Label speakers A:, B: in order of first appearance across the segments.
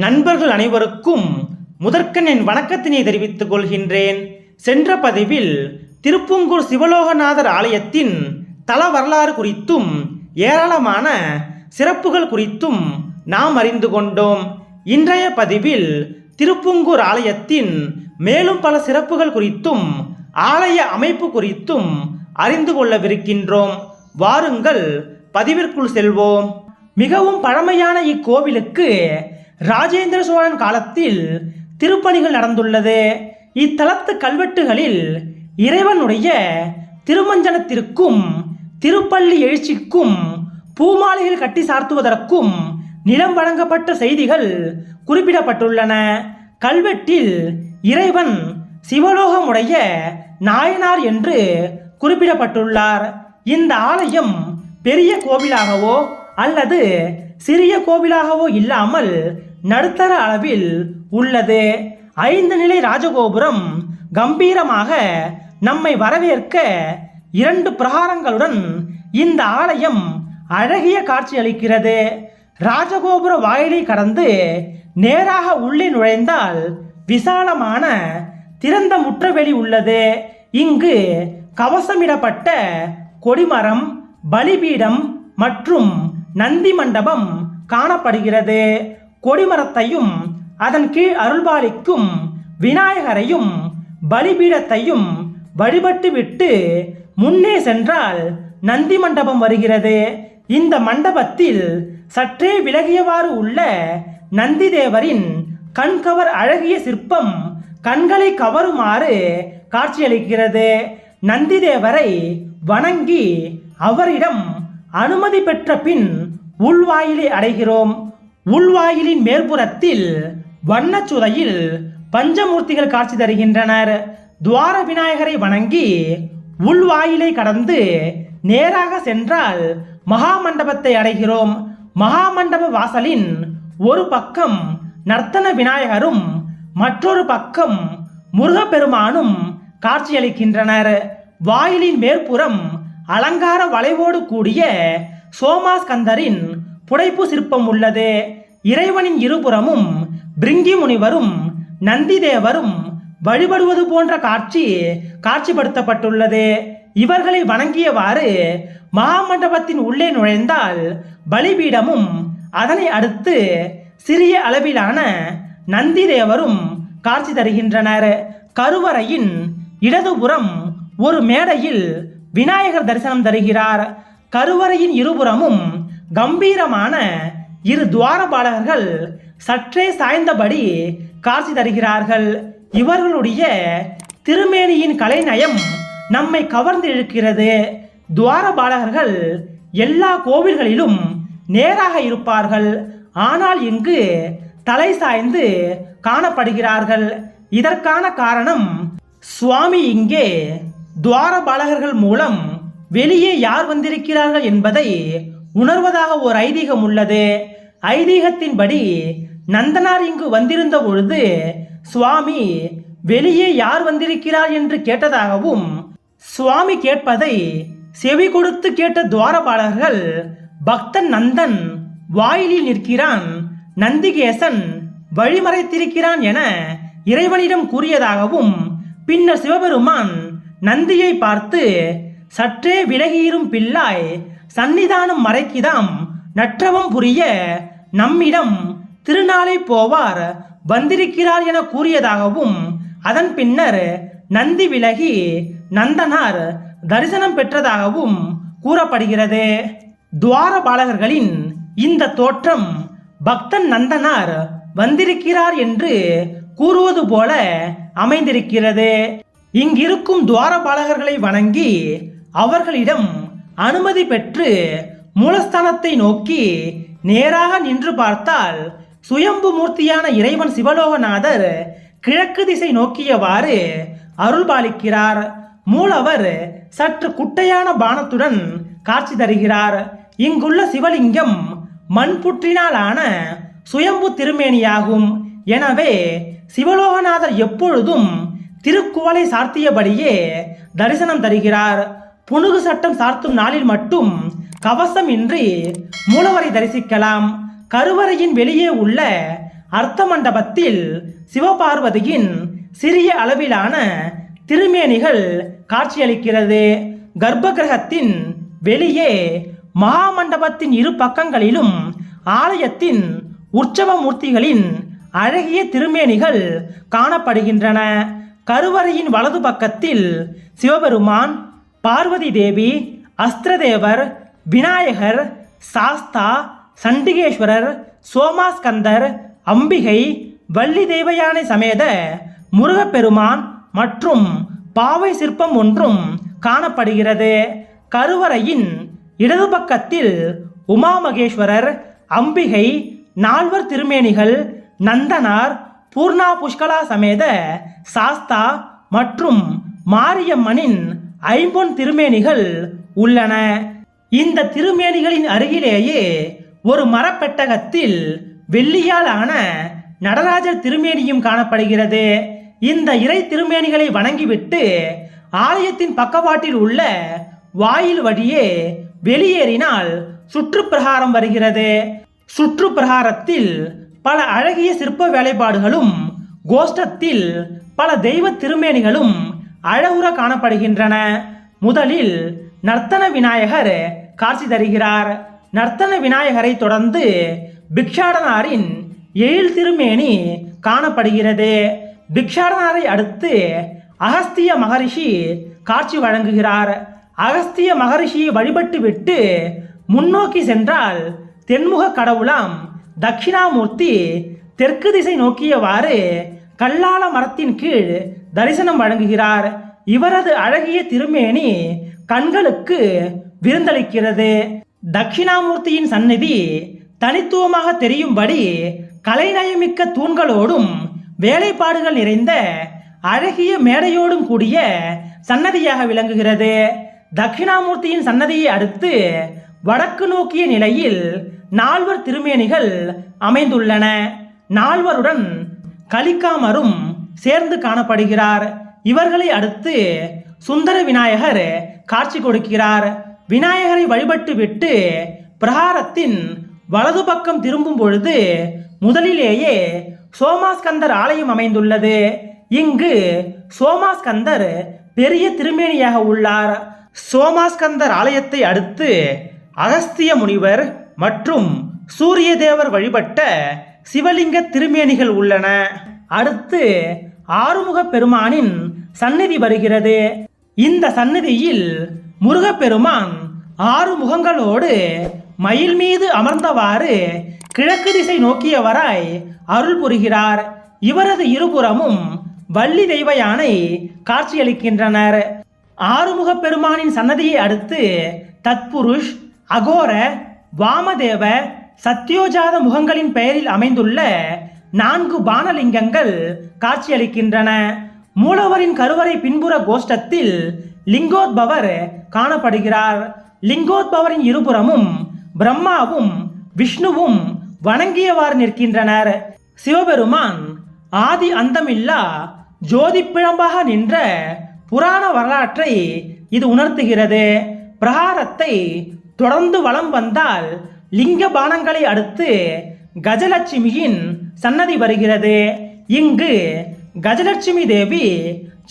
A: நண்பர்கள் அனைவருக்கும் முதற்கண் என் வணக்கத்தினை தெரிவித்துக் கொள்கின்றேன். சென்ற பதிவில் திருப்பூங்கூர் சிவலோகநாதர் ஆலயத்தின் தல வரலாறு குறித்தும் ஏராளமான சிறப்புகள் குறித்தும் நாம் அறிந்து கொண்டோம். இன்றைய பதிவில் திருப்பூங்கூர் ஆலயத்தின் மேலும் பல சிறப்புகள் குறித்தும் ஆலய அமைப்பு குறித்தும் அறிந்து கொள்ளவிருக்கின்றோம். வாருங்கள் பதிவிற்குள் செல்வோம். மிகவும் பழமையான இக்கோவிலுக்கு ராஜேந்திர சோழன் காலத்தில் திருப்பணிகள் நடந்துள்ளது. இத்தலத்து கல்வெட்டுகளில் இறைவனுடைய திருமஞ்சனத்திற்கும் திருப்பள்ளி எழுச்சிக்கும் பூமாலைகள் கட்டி சார்த்துவதற்கும் நிலம் வழங்கப்பட்ட செய்திகள் குறிப்பிடப்பட்டுள்ளன. கல்வெட்டில் இறைவன் சிவலோகமுடைய நாயனார் என்று குறிப்பிடப்பட்டுள்ளார். இந்த ஆலயம் பெரிய கோவிலாகவோ அல்லது சிறிய கோவிலாகவோ இல்லாமல் நடுத்தர அளவில் உள்ளது. ஐந்து நிலை ராஜகோபுரம் கம்பீரமாக நம்மை வரவேற்க இரண்டு பிரகாரங்களுடன் இந்த ஆலயம் அழகிய காட்சியளிக்கிறது ராஜகோபுர வாயிலை கடந்து நேராக உள்ளே நுழைந்தால் விசாலமான திறந்த முற்றவெளி உள்ளது. இங்கு கவசமிடப்பட்ட கொடிமரம் பலிபீடம் மற்றும் நந்தி மண்டபம் காணப்படுகிறது. கொடிமரத்தையும் அதன் கீழ் அருள்பாலிக்கும் விநாயகரையும் பலிபீடத்தையும் வழிபட்டு விட்டு முன்னே சென்றால் நந்தி மண்டபம் வருகிறது. இந்த மண்டபத்தில் சற்றே விலகியவாறு உள்ள நந்தி தேவரின் கண்கவர் அழகிய சிற்பம் கண்களை கவருமாறு காட்சியளிக்கிறது. நந்தி தேவரை வணங்கி அவரிடம் அனுமதி பெற்ற பின் உள்வாயிலை அடைகிறோம். உள்வாயிலின் மேற்புறத்தில் வண்ணச்சுதையில் பஞ்சமூர்த்திகள் காட்சி தருகின்றனர். துவார விநாயகரை வணங்கி உள்வாயிலை கடந்து நேராக சென்றால் மகாமண்டபத்தை அடைகிறோம். மகாமண்டப வாசலின் ஒரு பக்கம் நர்த்தன விநாயகரும் மற்றொரு பக்கம் முருகப்பெருமானும் காட்சியளிக்கின்றனர். வாயிலின் மேற்புறம் அலங்கார வளைவோடு கூடிய சோமாஸ்கந்தரின் புடைப்பு சிற்பம் உள்ளது. இறைவனின் இருபுறமும் பிரிங்கி முனிவரும் நந்திதேவரும் வழிபடுவது போன்ற காட்சி காட்சிப்படுத்தப்பட்டுள்ளது. இவர்களை வணங்கியவாறு மகாமண்டபத்தின் உள்ளே நுழைந்தால் பலிபீடமும் அதனை அடுத்து சிறிய அளவிலான நந்திதேவரும் காட்சி தருகின்றனர். கருவறையின் இடதுபுறம் ஒரு மேடையில் விநாயகர் தரிசனம் தருகிறார். கருவறையின் இருபுறமும் கம்பீரமான இரு துவாரபாலகர்கள் சற்றே சாய்ந்தபடி காட்சி தருகிறார்கள். இவர்களுடைய திருமேனியின் கலைநயம் நம்மை கவர்ந்து இழுக்கிறது. துவாரபாலகர்கள் எல்லா கோவில்களிலும் நேராக இருப்பார்கள். ஆனால் இங்கு தலை சாய்ந்து காணப்படுகிறார்கள். இதற்கான காரணம் சுவாமி இங்கே துவாரபாலகர்கள் மூலம் வெளியே யார் வந்திருக்கிறார்கள் என்பதை உணர்வதாக ஒரு ஐதீகம் உள்ளது. ஐதீகத்தின்படி நந்தனார் இங்கு வந்திருந்த பொழுது சுவாமி வெளியே யார் வந்திருக்கிறார் என்று கேட்டதாகவும் சுவாமி கேட்பதை செவி கொடுத்து கேட்ட துவாரபாலர்கள் பக்தன் நந்தன் வாயிலில் நிற்கிறான் நந்திகேசன் வழிமறைத்திருக்கிறான் என இறைவனிடம் கூறியதாகவும் பின்னர் சிவபெருமான் நந்தியை பார்த்து சற்றே விலகியிரும் பிள்ளாய் சந்நிதானம் மறைக்கிதாம். நற்றவம் புரிய நம்மிடம் திருநாளை போவார். வந்திருக்கிறார் என கூறியதாகவும் அதன் பின்னர் நந்தி விலகி நந்தனார் தரிசனம் பெற்றதாகவும் கூறப்படுகிறது. துவாரபாலகர்களின் இந்த தோற்றம் பக்தன் நந்தனார் வந்திருக்கிறார் என்று கூறுவது போல அமைந்திருக்கிறது. இங்கிருக்கும் துவாரபாலகர்களை வணங்கி அவர்களிடம் அனுமதி பெற்று மூலஸ்தானத்தை நோக்கி நேராக நின்று பார்த்தால் சுயம்பு மூர்த்தியான இறைவன் சிவலோகநாதர் கிழக்கு திசை நோக்கியவாறு அருள்பாலிக்கிறார். மூலவர் சற்று குட்டையான பானத்துடன் காட்சி தருகிறார். இங்குள்ள சிவலிங்கம் மண் புற்றினாலான சுயம்பு திருமேனியாகும். எனவே சிவலோகநாதர் எப்பொழுதும் திருக்குவளை சார்த்தியபடியே தரிசனம் தருகிறார். புனுகு சட்டம் சார்த்தும் நாளில் மட்டும் கவசம் இன்றி மூலவரை தரிசிக்கலாம். கருவறையின் வெளியே உள்ள அர்த்த மண்டபத்தில் சிவபார்வதியின் சிறிய அளவிலான திருமேனிகள் காட்சியளிக்கிறது. கர்ப்பகிரகத்தின் வெளியே மகாமண்டபத்தின் இரு பக்கங்களிலும் ஆலயத்தின் உற்சவ மூர்த்திகளின் அழகிய திருமேனிகள் காணப்படுகின்றன. கருவறையின் வலது பக்கத்தில் சிவபெருமான் பார்வதி தேவி அஸ்திரதேவர் விநாயகர் சாஸ்தா சண்டிகேஸ்வரர் சோமாஸ்கந்தர் அம்பிகை வள்ளி தேவயானை சமேத முருகப்பெருமான் மற்றும் பாவை சிற்பம் ஒன்றும் காணப்படுகிறது. கருவறையின் இடது பக்கத்தில் உமா மகேஸ்வரர் அம்பிகை நால்வர் திருமேனிகள் நந்தனார் பூர்ணா புஷ்கலா சமேத சாஸ்தா மற்றும் மாரியம்மனின் ஐம்பொன் திருமேனிகள் உள்ளன. இந்த திருமேனிகளின் அருகிலேயே ஒரு மரப்பெட்டகத்தில் வெள்ளியால் ஆன நடராஜர் திருமேனியும் காணப்படுகிறது. இந்த இறை திருமேனிகளை வணங்கிவிட்டு ஆலயத்தின் பக்கவாட்டில் உள்ள வாயில் வழியே வெளியேறினால் சுற்றுப்பிரகாரம் வருகிறது. சுற்றுப்பிரகாரத்தில் பல அழகிய சிற்ப வேலைப்பாடுகளும் கோஷ்டத்தில் பல தெய்வ திருமேனிகளும் அழகுற காணப்படுகின்றன. முதலில் நர்த்தன விநாயகர் காட்சி தருகிறார். நர்த்தன விநாயகரை தொடர்ந்து பிக்ஷாடனாரின் எழில் திருமேனி காணப்படுகிறது. பிக்ஷாடனாரை அடுத்து அகஸ்திய மகரிஷி காட்சி வழங்குகிறார். அகஸ்திய மகரிஷியை வழிபட்டு விட்டு முன்னோக்கி சென்றால் தென்முக கடவுளாம் தட்சிணாமூர்த்தி தெற்கு திசை நோக்கியவாறு கல்லாள மரத்தின் கீழ் தரிசனம் வழங்குகிறார். இவரது அழகிய திருமேனி கண்களுக்கு விருந்தளிக்கிறது. தட்சிணாமூர்த்தியின் சந்நிதி தனித்துவமாக தெரியும்படி கலைநயமிக்க தூண்களோடும் வேலைப்பாடுகள் நிறைந்த அழகிய மேடையோடும் கூடிய சன்னதியாக விளங்குகிறது. தட்சிணாமூர்த்தியின் சன்னதியை அடுத்து வடக்கு நோக்கிய நிலையில் நால்வர் திருமேனிகள் அமைந்துள்ளன. நால்வருடன் கலிக்காமரும் சேர்ந்து காணப்படுகிறார். இவர்களை அடுத்து சுந்தர விநாயகர் காட்சி கொடுக்கிறார். விநாயகரை வழிபட்டு விட்டு பிரகாரத்தின் வலது பக்கம் திரும்பும் பொழுது முதலிலேயே சோமாஸ்கந்தர் ஆலயம் அமைந்துள்ளது. இங்கு சோமாஸ்கந்தர் பெரிய திருமேனியாக உள்ளார். சோமாஸ்கந்தர் ஆலயத்தை அடுத்து அகஸ்திய முனிவர் மற்றும் சூரிய தேவர் வழிபட்ட சிவலிங்க திருமேனிகள் உள்ளன. அடுத்து ஆறுமுக பெருமானின் சந்நிதி வருகிறது. இந்த சந்நிதியில் முருகப்பெருமான் ஆறு முகங்களோடு மயில் மீது அமர்ந்தவாறு கிழக்கு திசை நோக்கியவராய் அருள் புரிகிறார். இவரது இருபுறமும் வள்ளி தெய்வ யானை காட்சியளிக்கின்றனர். ஆறுமுக பெருமானின் சன்னதியை அடுத்து தத்புருஷ் அகோர வாமதேவ சத்யோஜாத முகங்களின் பெயரில் அமைந்துள்ள நான்கு பானலிங்கங்கள் காட்சியளிக்கின்றன. மூலவரின் கருவறை பின்புற கோஷ்டத்தில் லிங்கோத்பவர் காணப்படுகிறார். லிங்கோத்பவரின் இருபுறமும் பிரம்மாவும் விஷ்ணுவும் வணங்கியவாறு நிற்கின்றனர். சிவபெருமான் ஆதி அந்தமில்லா ஜோதி பிழம்பாக நின்ற புராண வரலாற்றை இது உணர்த்துகிறது. பிரகாரத்தை தொடர்ந்து வலம் வந்தால் லிங்க பானங்களை அடுத்து கஜலட்சுமியின் சன்னதி வருகிறது. இங்கு கஜலட்சுமி தேவி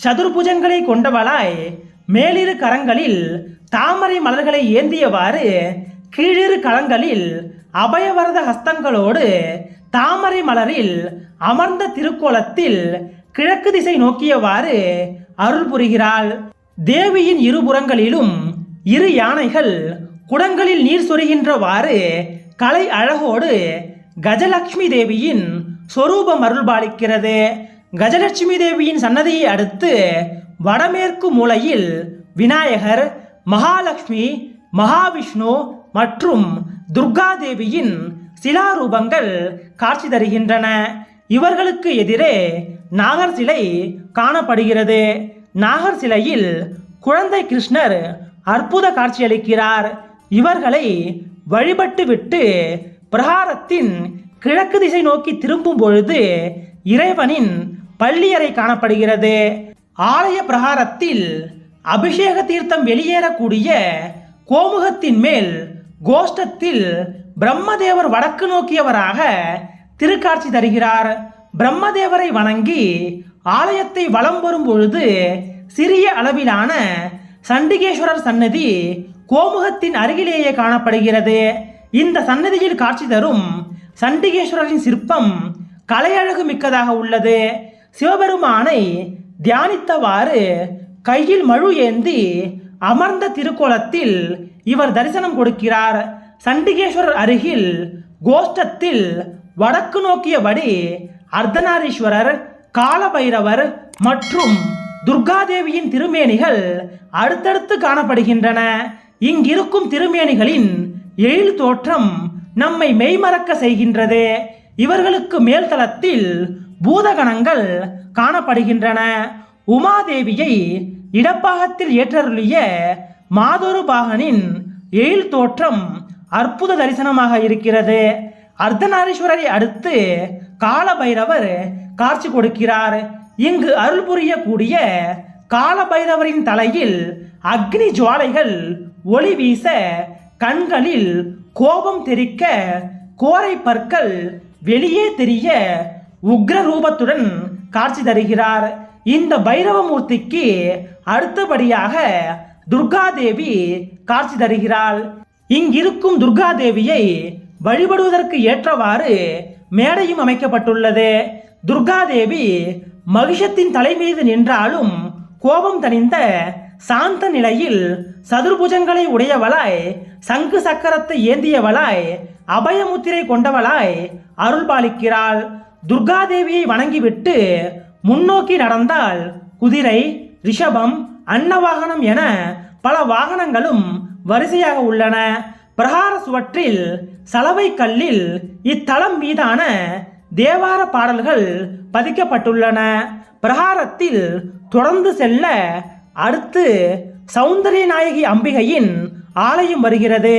A: சதுர்புஜங்களை கொண்டவளாய் மேலிரு கரங்களில் தாமரை மலர்களை ஏந்தியவாறு கீழிரு கரங்களில் அபயவரத ஹஸ்தங்களோடு தாமரை மலரில் அமர்ந்த திருக்கோலத்தில் கிழக்கு திசை நோக்கியவாறு அருள் புரிகிறாள். தேவியின் இருபுறங்களிலும் இரு யானைகள் குடங்களில் நீர் சொரிகின்றவாறு கலை அழகோடு கஜலட்சுமி தேவியின் சொரூபம் அருள்பாலிக்கிறது. கஜலட்சுமி தேவியின் சன்னதியை அடுத்து வடமேற்கு மூலையில் விநாயகர் மகாலட்சுமி மகாவிஷ்ணு மற்றும் துர்கா தேவியின் சிலாரூபங்கள் காட்சி தருகின்றன. இவர்களுக்கு எதிரே நாகர் சிலை காணப்படுகிறது. நாகர் சிலையில் குழந்தை கிருஷ்ணர் அற்புத காட்சியளிக்கிறார். இவர்களை வழிபட்டு விட்டு பிரகாரத்தின் கிழக்கு திசை நோக்கி திரும்பும் பொழுது இறைவனின் பள்ளியறை காணப்படுகிறது. ஆலய பிரகாரத்தில் அபிஷேக தீர்த்தம் வெளியேறக்கூடிய கோமுகத்தின் மேல் கோஷ்டத்தில் பிரம்மதேவர் வடக்கு நோக்கியவராக திருக்காட்சி தருகிறார். பிரம்மதேவரை வணங்கி ஆலயத்தை வலம் வரும் பொழுது சிறிய அளவிலான சண்டிகேஸ்வரர் சன்னதி கோமுகத்தின் அருகிலேயே காணப்படுகிறது. இந்த சன்னதியில் காட்சி தரும் சண்டிகேஸ்வரரின் சிற்பம் கலையழகு மிக்கதாக உள்ளது. சிவபெருமானை தியானித்தவாறு கையில் மழு ஏந்தி அமர்ந்த திருக்கோலத்தில் இவர் தரிசனம் கொடுக்கிறார். சண்டிகேஸ்வரர் அருகில் கோஷ்டத்தில் வடக்கு நோக்கியபடி அர்த்தநாரீஸ்வரர் காலபைரவர் மற்றும் துர்காதேவியின் திருமேனிகள் அடுத்தடுத்து காணப்படுகின்றன. இங்கிருக்கும் திருமேனிகளின் எயில் தோற்றம் நம்மை மெய்மறக்க செய்கின்றது. இவர்களுக்கு மேல்தளத்தில் பூதகணங்கள் காணப்படுகின்றன. உமாதேவியை இடப்பாகத்தில் ஏற்றருளிய மாதொரு பாகனின் எழில் தோற்றம் அற்புத தரிசனமாக இருக்கிறது. அர்த்தநாரீஸ்வரரை அடுத்து காலபைரவர் காட்சி கொடுக்கிறார். இங்கு அருள் புரியக்கூடிய காலபைரவரின் தலையில் அக்னி ஜுவாலைகள் ஒளி வீச கண்களில் கோபம் தெறிக்க கோரை பற்கள் வெளியே தெரிய உக்ர ரூபத்துடன் காட்சி தருகிறார். இந்த பைரவமூர்த்திக்கு அடுத்தபடியாக துர்காதேவி காட்சி தருகிறாள். இங்கிருக்கும் துர்காதேவியை வழிபடுவதற்கு ஏற்றவாறு மேடையும் அமைக்கப்பட்டுள்ளது. துர்காதேவி மகிஷத்தின் தலை மீது நின்றாலும் கோபம் தணிந்த சாந்த நிலையில் சதுர்புஜங்களை உடையவளாய் சங்கு சக்கரத்தை ஏந்தியவளாய் அபயமுத்திரை கொண்டவளாய் அருள் பாலிக்கிறாள் துர்காதேவியை வணங்கிவிட்டு முன்னோக்கி நடந்தால் குதிரை ரிஷபம் அன்னவாகனம் என பல வாகனங்களும் வரிசையாக உள்ளன. பிரகார சுவற்றில் சலவை கல்லில் இத்தலம் மீதான தேவார பாடல்கள் பதிக்கப்பட்டுள்ளன. பிரகாரத்தில் தொடர்ந்து செல்ல அடுத்து சௌந்தரிய நாயகி அம்பிகையின் ஆலயம் வருகிறது.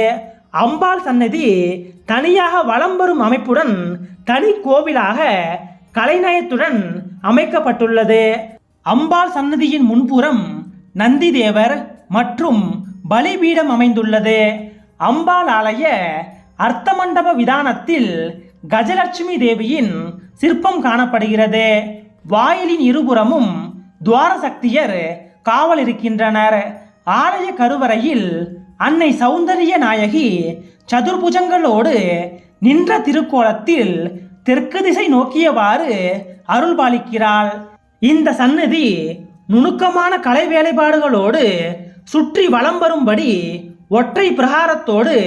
A: அம்பாள் சன்னதி தனியாக வலம் வரும் அமைப்புடன் தனி கோவிலாக கலைநயத்துடன் அமைக்கப்பட்டுள்ளது. அம்பாள் சன்னதியின் முன்புறம் நந்தி தேவர் மற்றும் பலிபீடம் அமைந்துள்ளது. அம்பாள் ஆலய அர்த்த மண்டப விதானத்தில் கஜலட்சுமி தேவியின் சிற்பம் காணப்படுகிறது. வாயிலின் இருபுறமும் துவார சக்தியர் காவல் இருக்கின்றனர். ஆலய கருவறையில் அன்னை சௌந்தரிய நாயகி சதுர்புஜங்களோடு நின்ற திருக்கோலத்தில் தெற்கு திசை நோக்கியவாறு அருள் பாலிக்கிறாள். இந்த சன்னதி நுணுக்கமான கலை வேலைப்பாடுகளோடு சுற்றி வலம் வரும்படி ஒற்றை பிரகாரத்தோடு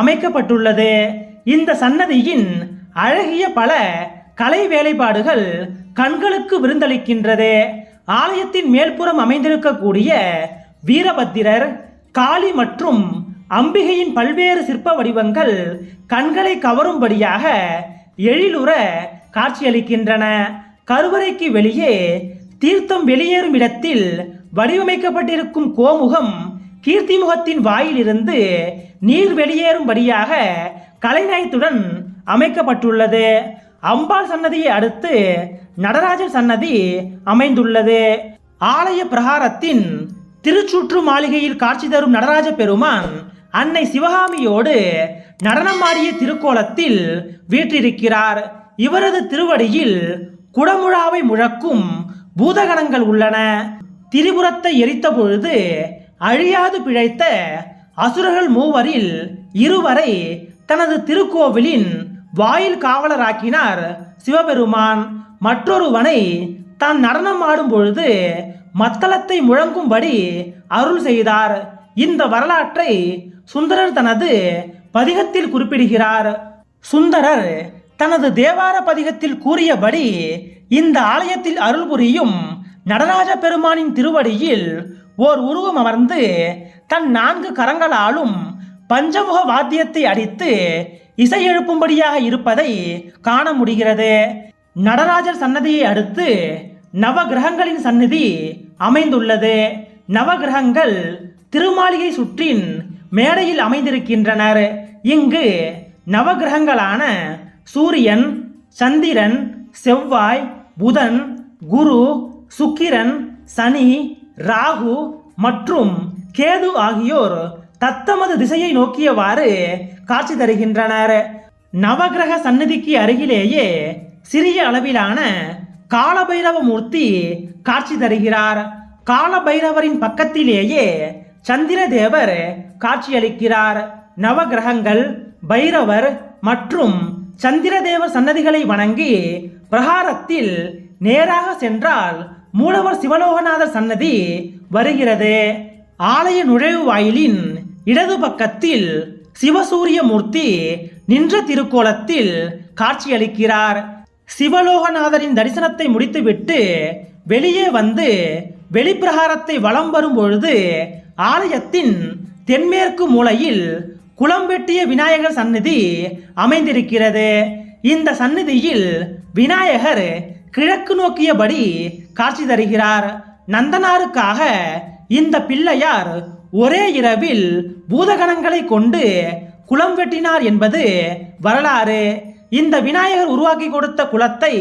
A: அமைக்கப்பட்டுள்ளது. இந்த சன்னதியின் அழகிய பல கலை வேலைப்பாடுகள் கண்களுக்கு விருந்தளிக்கின்றது. ஆலயத்தின் மேல்புறம் அமைந்திருக்கக்கூடிய வீரபத்திரர் காளி மற்றும் அம்பிகையின் பல்வேறு சிற்ப வடிவங்கள் கண்களை கவரும்படியாக எழிலுற காட்சியளிக்கின்றன. கருவறைக்கு வெளியே தீர்த்தம் வெளியேறும் இடத்தில் வடிவமைக்கப்பட்டிருக்கும் கோமுகம் கீர்த்திமுகத்தின் வாயிலிருந்து நீர் வெளியேறும்படியாக கலைநயத்துடன் அமைக்கப்பட்டுள்ளது. அம்பாள் சன்னதியை அடுத்து நடராஜர் சன்னதி அமைந்துள்ளது. ஆலய பிரகாரத்தின் திருச்சுற்று மாளிகையில் காட்சி தரும் நடராஜ பெருமான் அன்னை சிவகாமியோடு நடனமாடிய திருக்கோலத்தில் வீற்றிருக்கிறார். இவரது திருவடியில் குடமுழாவை முழக்கும் பூதகணங்கள் உள்ளன. திரிபுரத்தை எரித்த பொழுது அழியாது பிழைத்த அசுரர்கள் மூவரில் இருவரை தனது திருக்கோவிலின் வாயில் காவலராக்கினார் சிவபெருமான். மற்றொருவனை தான் நடனம் ஆடும் பொழுது மத்தளத்தை முழங்கும்படி அருள் செய்தார். இந்த வரலாற்றை சுந்தரர் தனது பதிகத்தில் குறிப்பிடுகிறார். சுந்தரர் தனது தேவார பதிகத்தில் கூறியபடி இந்த ஆலயத்தில் அருள் புரியும் நடராஜ பெருமானின் திருவடியில் ஓர் உருவம் அமர்ந்து தன் நான்கு கரங்களாலும் பஞ்சமுக வாத்தியத்தை அடித்து இசை எழுப்பும்படியாக இருப்பதை காண முடிகிறது. நடராஜர் சன்னதியை அடுத்து நவகிரகங்களின் சன்னதி அமைந்துள்ளது. நவகிரகங்கள் திருமாளிகை சுற்றின் மேடையில் அமைந்திருக்கின்றனர். இங்கு நவகிரகங்களான சூரியன் சந்திரன் செவ்வாய் புதன் குரு சுக்கிரன் சனி ராகு மற்றும் கேது ஆகியோர் தத்தமது திசையை நோக்கியவாறு காட்சி தருகின்றனர். நவகிரக சந்நிதிக்கு அருகிலேயே சிறிய அளவிலான காலபைரவ மூர்த்தி காட்சி தருகிறார். காலபைரவரின் பக்கத்திலேயே சந்திரதேவர் காட்சியளிக்கிறார். நவகிரகங்கள் பைரவர் மற்றும் சந்திரதேவர் சன்னதிகளை வணங்கி பிரகாரத்தில் நேராக சென்றால் மூலவர் சிவலோகநாதர் சன்னதி வருகிறது. ஆலய நுழைவு வாயிலின் இடது பக்கத்தில் சிவசூரிய மூர்த்தி நின்ற திருக்கோலத்தில் காட்சியளிக்கிறார். சிவலோகநாதரின் தரிசனத்தை முடித்துவிட்டு வெளியே வந்து வெளிப்பிரகாரத்தை வலம் வரும்பொழுது ஆலயத்தின் தென்மேற்கு மூலையில் குளம் வெட்டிய விநாயகர் சந்நிதி அமைந்திருக்கிறது. இந்த சந்நிதியில் விநாயகர் கிழக்கு நோக்கியபடி காட்சி தருகிறார். நந்தனாருக்காக இந்த பிள்ளையார் ஒரே இரவில் பூதகணங்களை கொண்டு குளம் வெட்டினார் என்பது வரலாறு. இந்த விநாயகர் உருவாக்கி கொடுத்த குளத்தை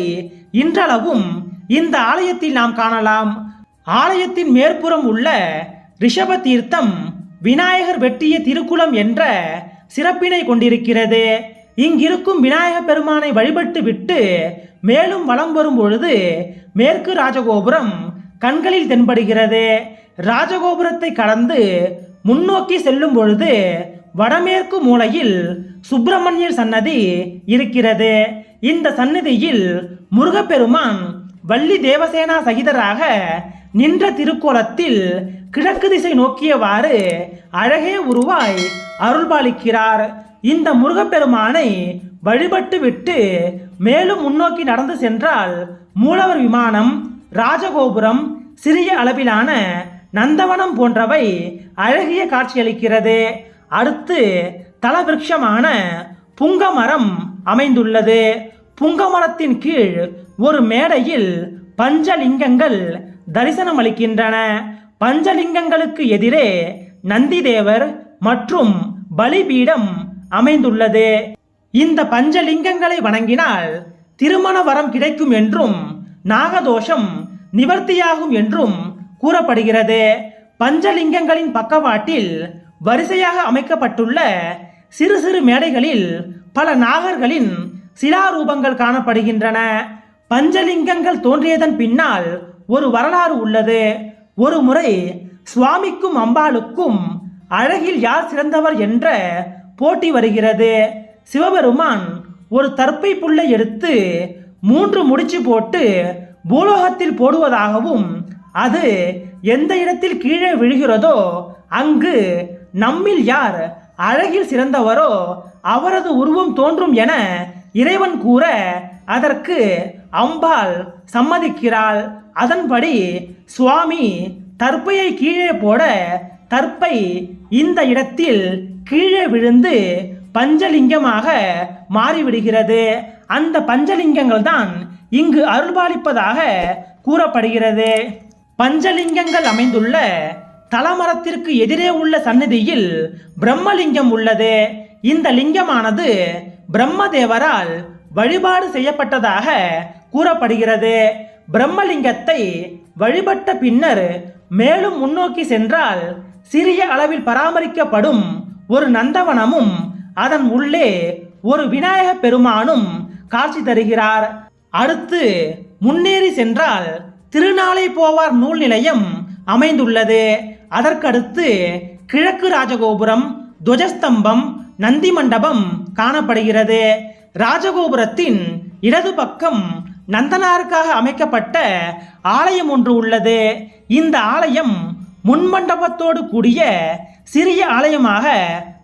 A: இன்றளவும் இந்த ஆலயத்தில் நாம் காணலாம். ஆலயத்தின் மேற்புறம் உள்ள ரிஷப தீர்த்தம் விநாயகர் வெட்டிய திருக்குளம் என்ற சிறப்பினை கொண்டிருக்கிறது. இங்கிருக்கும் விநாயக பெருமானை வழிபட்டு விட்டு மேலும் வலம் வரும் பொழுது மேற்கு ராஜகோபுரம் கண்களில் தென்படுகிறது. ராஜகோபுரத்தை கடந்து முன்னோக்கி செல்லும் பொழுது வடமேற்கு மூலையில் சுப்பிரமணியர் சன்னதி இருக்கிறது. இந்த சன்னதியில் முருகப்பெருமான் வள்ளி தேவசேனா சகிதராக நின்ற திருக்கோலத்தில் கிழக்கு திசை நோக்கியவாறு அழகே உருவாய் அருள்பாலிக்கிறார். இந்த முருகப்பெருமானை வழிபட்டு விட்டு மேலும் முன்னோக்கி நடந்து சென்றால் மூலவர் விமானம் ராஜகோபுரம் சிறிய அளவிலான நந்தவனம் போன்றவை அழகிய காட்சியளிக்கிறது. அடுத்து தலவிருஷமான புங்கமரம் அமைந்துள்ளது. புங்கமரத்தின் கீழ் ஒரு மேடையில் பஞ்சலிங்கங்கள் தரிசனம் அளிக்கின்றன பஞ்சலிங்கங்களுக்கு எதிரே நந்திதேவர் மற்றும் பலிபீடம் அமைந்துள்ளது. இந்த பஞ்சலிங்கங்களை வணங்கினால் திருமண வரம் கிடைக்கும் என்றும் நாகதோஷம் நிவர்த்தியாகும் என்றும் கூறப்படுகிறது. பஞ்சலிங்கங்களின் பக்கவாட்டில் வரிசையாக அமைக்கப்பட்டுள்ள சிறு சிறு மேடைகளில் பல நாகர்களின் சிலாரூபங்கள் காணப்படுகின்றன. பஞ்சலிங்கங்கள் தோன்றியதன் பின்னால் ஒரு வரலாறு உள்ளது. ஒரு முறை சுவாமிக்கும் அம்பாளுக்கும் அழகில் யார் சிறந்தவர் என்ற போட்டி வருகிறது. சிவபெருமான் ஒரு தற்பை புல்லை எடுத்து மூன்று முடிச்சு போட்டு பூலோகத்தில் போடுவதாகவும் அது எந்த இடத்தில் கீழே விழுகிறதோ அங்கு நம்மில் யார் அழகில் சிறந்தவரோ அவரது உருவம் தோன்றும் என இறைவன் கூற அதற்கு அம்பாள் சம்மதிக்கிறாள். அதன்படி சுவாமி தற்பையை கீழே போட தற்பை இந்த இடத்தில் கீழே விழுந்து பஞ்சலிங்கமாக மாறிவிடுகிறது. அந்த பஞ்சலிங்கங்கள் தான் இங்கு அருள்பாலிப்பதாக கூறப்படுகிறது. பஞ்சலிங்கங்கள் அமைந்துள்ள தலமரத்திற்கு எதிரே உள்ள சந்நிதியில் பிரம்மலிங்கம் உள்ளது. இந்த லிங்கமானது பிரம்மதேவரால் வழிபாடு செய்யப்பட்டதாக கூறப்படுகிறது. பிரம்மலிங்கத்தை வழிபட்ட பின்னர் மேலும் முன்னோக்கி சென்றால் சிறிய அளவில் பராமரிக்கப்படும் ஒரு நந்தவனமும் அதன் உள்ளே ஒரு விநாயக பெருமானும் காட்சி தருகிறார். அடுத்து முன்னேறி சென்றால் திருநாளை போவார் நூல் நிலையம் அமைந்துள்ளது. அதற்கடுத்து கிழக்கு ராஜகோபுரம் துவஜஸ்தம்பம் நந்தி மண்டபம் காணப்படுகிறது. ராஜகோபுரத்தின் இடது பக்கம் நந்தனாருக்காக அமைக்கப்பட்ட ஆலயம் ஒன்று உள்ளது. இந்த ஆலயம் முன்மண்டபத்தோடு கூடிய சிறிய ஆலயமாக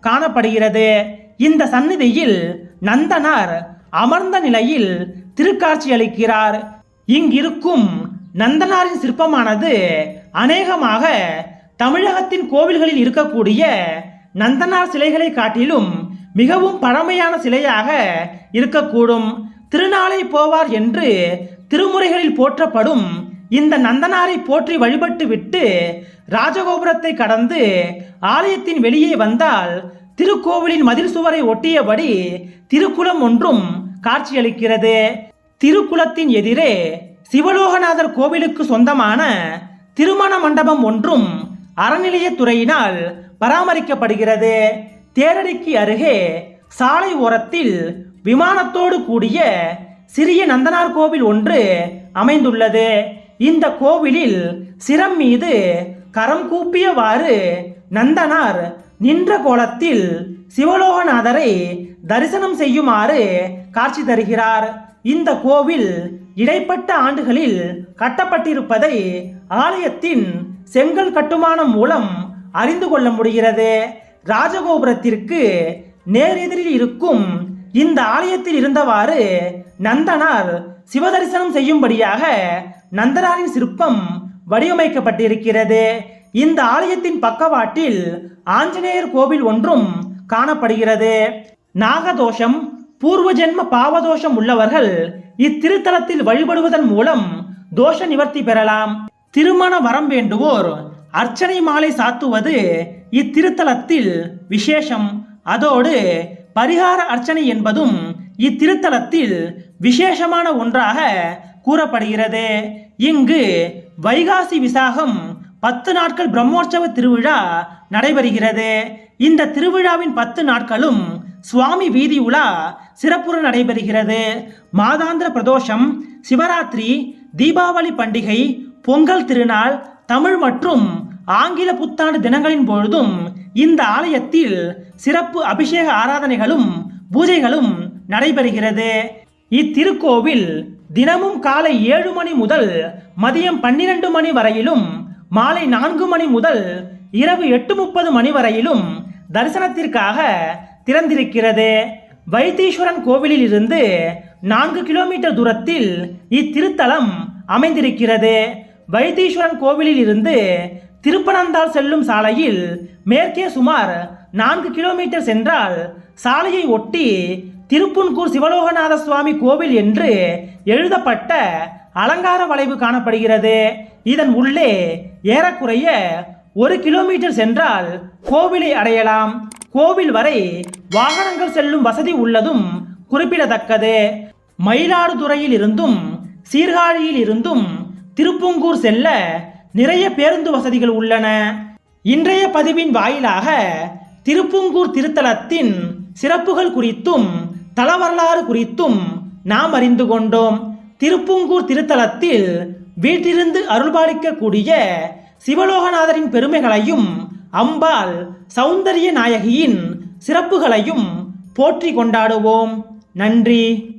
A: காணப்படுகிறது. இந்த சந்நிதியில் நந்தனார் அமர்ந்த நிலையில் திருக்காட்சி அளிக்கிறார். இங்கிருக்கும் நந்தனாரின் சிற்பமானது அநேகமாக தமிழகத்தின் கோவில்களில் இருக்கக்கூடிய நந்தனார் சிலைகளை காட்டிலும் மிகவும் பழமையான சிலையாக இருக்கக்கூடும். திருநாளை போவார் என்று திருமுறைகளில் போற்றப்படும் இந்த நந்தனாரை போற்றி வழிபட்டு விட்டு ராஜகோபுரத்தை கடந்து ஆலயத்தின் வெளியே வந்தால் திருக்கோவிலின் மதில் சுவரை ஒட்டியபடி திருக்குளம் ஒன்றும் காட்சியளிக்கிறது. திருக்குளத்தின் எதிரே சிவலோகநாதர் கோவிலுக்கு சொந்தமான திருமண மண்டபம் ஒன்றும் அறநிலையத்துறையினால் பராமரிக்கப்படுகிறது. தேரடிக்கு அருகே சாலை ஓரத்தில் விமானத்தோடு கூடிய சிறிய நந்தனார் கோவில் ஒன்று அமைந்துள்ளது. இந்த கோவிலில் சிரம் மீது கரம் கூப்பியவாறு நந்தனார் நின்ற கோலத்தில் சிவலோகநாதரை தரிசனம் செய்யுமாறு காட்சி தருகிறார். இந்த கோவில் இடைப்பட்ட ஆண்டுகளில் கட்டப்பட்டிருப்பதை ஆலயத்தின் செங்கல் கட்டுமானம் மூலம் அறிந்து கொள்ள முடிகிறது. ராஜகோபுரத்திற்கு நேரெதிரில் இருக்கும் இந்த ஆலயத்தில் இருந்தவாறு நந்தனார் சிவதரிசனம் செய்யும்படியாக நந்தனாரின் சிற்பம் வடிவமைக்கப்பட்டிருக்கிறது. இந்த ஆலயத்தின் பக்கவாட்டில் ஆஞ்சநேயர் கோவில் ஒன்றும் காணப்படுகிறது. நாகதோஷம் பூர்வ ஜென்ம பாவதோஷம் உள்ளவர்கள் இத்திருத்தலத்தில் வழிபடுவதன் மூலம் தோஷ நிவர்த்தி பெறலாம். திருமண வரம் வேண்டுவோர் அர்ச்சனை மாலை சாத்துவது இத்திருத்தலத்தில் விசேஷம். அதோடு பரிகார அர்ச்சனை என்பதும் இத்திருத்தலத்தில் விசேஷமான ஒன்றாக கூறப்படுகிறது. இங்கு வைகாசி விசாகம் பத்து நாட்கள் பிரம்மோற்சவ திருவிழா நடைபெறுகிறது. இந்த திருவிழாவின் பத்து நாட்களும் சுவாமி வீதி உலா சிறப்புற நடைபெறுகிறது. மாதாந்திர பிரதோஷம் சிவராத்திரி தீபாவளி பண்டிகை பொங்கல் திருநாள் தமிழ் மற்றும் ஆங்கில புத்தாண்டு தினங்களின் பொழுதும் இந்த ஆலயத்தில் சிறப்பு அபிஷேக ஆராதனைகளும் பூஜைகளும் நடைபெறுகிறது. இத்திருக்கோவில் தினமும் காலை ஏழு மணி முதல் மதியம் பன்னிரண்டு மணி வரையிலும் மாலை நான்கு மணி முதல் இரவு எட்டு முப்பது மணி வரையிலும் தரிசனத்திற்காக திறந்திருக்கிறது. வைத்தீஸ்வரன் கோவிலில் இருந்து நான்கு கிலோமீட்டர் தூரத்தில் இத்திருத்தலம் அமைந்திருக்கிறது. வைத்தீஸ்வரன் கோவிலில் இருந்து திருப்பனந்தாள் செல்லும் சாலையில் மேற்கே சுமார் நான்கு கிலோமீட்டர் சென்றால் சாலையை ஒட்டி திருப்புன்கூர் சிவலோகநாத சுவாமி கோவில் என்று எழுதப்பட்ட அலங்கார வளைவு காணப்படுகிறது. இதன் உள்ளே ஏறக்குறைய ஒரு கிலோமீட்டர் சென்றால் கோவிலை அடையலாம். கோவில் வரை வாகனங்கள் செல்லும் வசதி உள்ளதும் குறிப்பிடத்தக்கது. மயிலாடுதுறையில் இருந்தும் சீர்காழியில் இருந்தும் திருப்புங்கூர் செல்ல நிறைய பேருந்து வசதிகள் உள்ளன. இன்றைய பதிவின் வாயிலாக திருப்புங்கூர் திருத்தலத்தின் சிறப்புகள் குறித்தும் தலவரலாறு குறித்தும் நாம் அறிந்து கொண்டோம். திருப்புங்கூர் திருத்தலத்தில் வீட்டிலிருந்து அருள்பாலிக்கக்கூடிய சிவலோகநாதரின் பெருமைகளையும் அம்பாள் சௌந்தரிய நாயகியின் சிறப்புகளையும் போற்றி கொண்டாடுவோம். நன்றி.